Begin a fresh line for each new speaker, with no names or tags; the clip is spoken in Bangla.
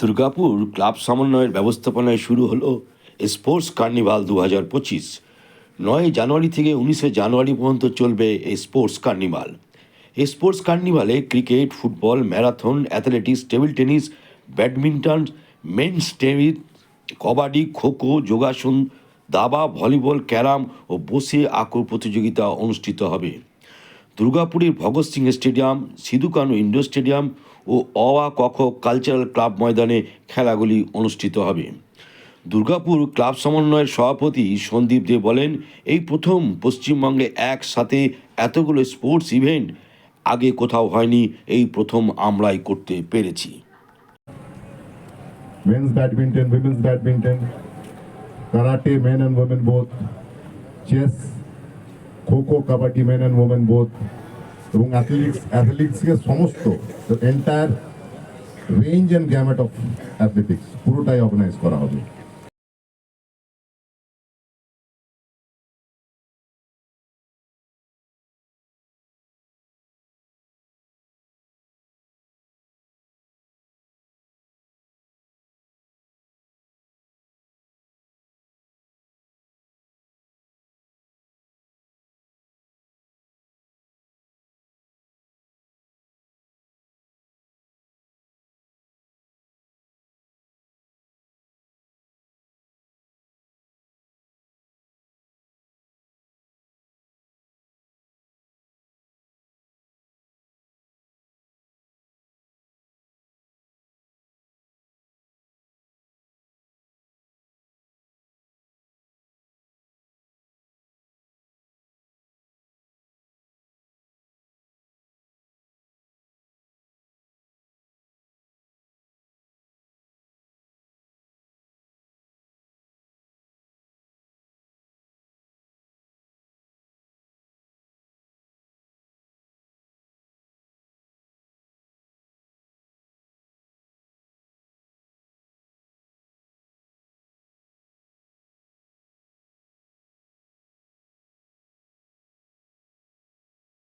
দুর্গাপুর ক্লাব সমন্বয়ের ব্যবস্থাপনায় শুরু হলো স্পোর্টস কার্নিভাল দু হাজার পঁচিশ। নয় জানুয়ারি থেকে উনিশে জানুয়ারি পর্যন্ত চলবে এই স্পোর্টস কার্নিভাল। এই sports কার্নিভালে cricket, football, marathon, athletics, table tennis, badminton, men's tennis, kabaddi, kho kho, যোগাসন, দাবা, ভলিবল, ক্যারাম ও বসে আঁকর প্রতিযোগিতা অনুষ্ঠিত হবে। দুর্গাপুরের Bhagat Singh stadium Sidhu Kanu indoor stadium ও অওয়া কখ কালচারাল ক্লাব ময়দানে খেলাগুলি অনুষ্ঠিত হবে। দুর্গাপুর ক্লাব সমন্বয়ের সভাপতি সন্দীপ দে বলেন এই প্রথম পশ্চিমবঙ্গে একসাথে এতগুলো স্পোর্টস ইভেন্ট আগে কোথাও হয়নি এই প্রথম আমরাই করতে পেরেছি।
Men's badminton, women's badminton, karate, men and women both, chess, kho kho kabaddi men and women both এবং অ্যাথলিক্স অ্যাথলেটিক্সকে সমস্ত entire range and gamut of athletics পুরোটাই অর্গানাইজ করা হবে।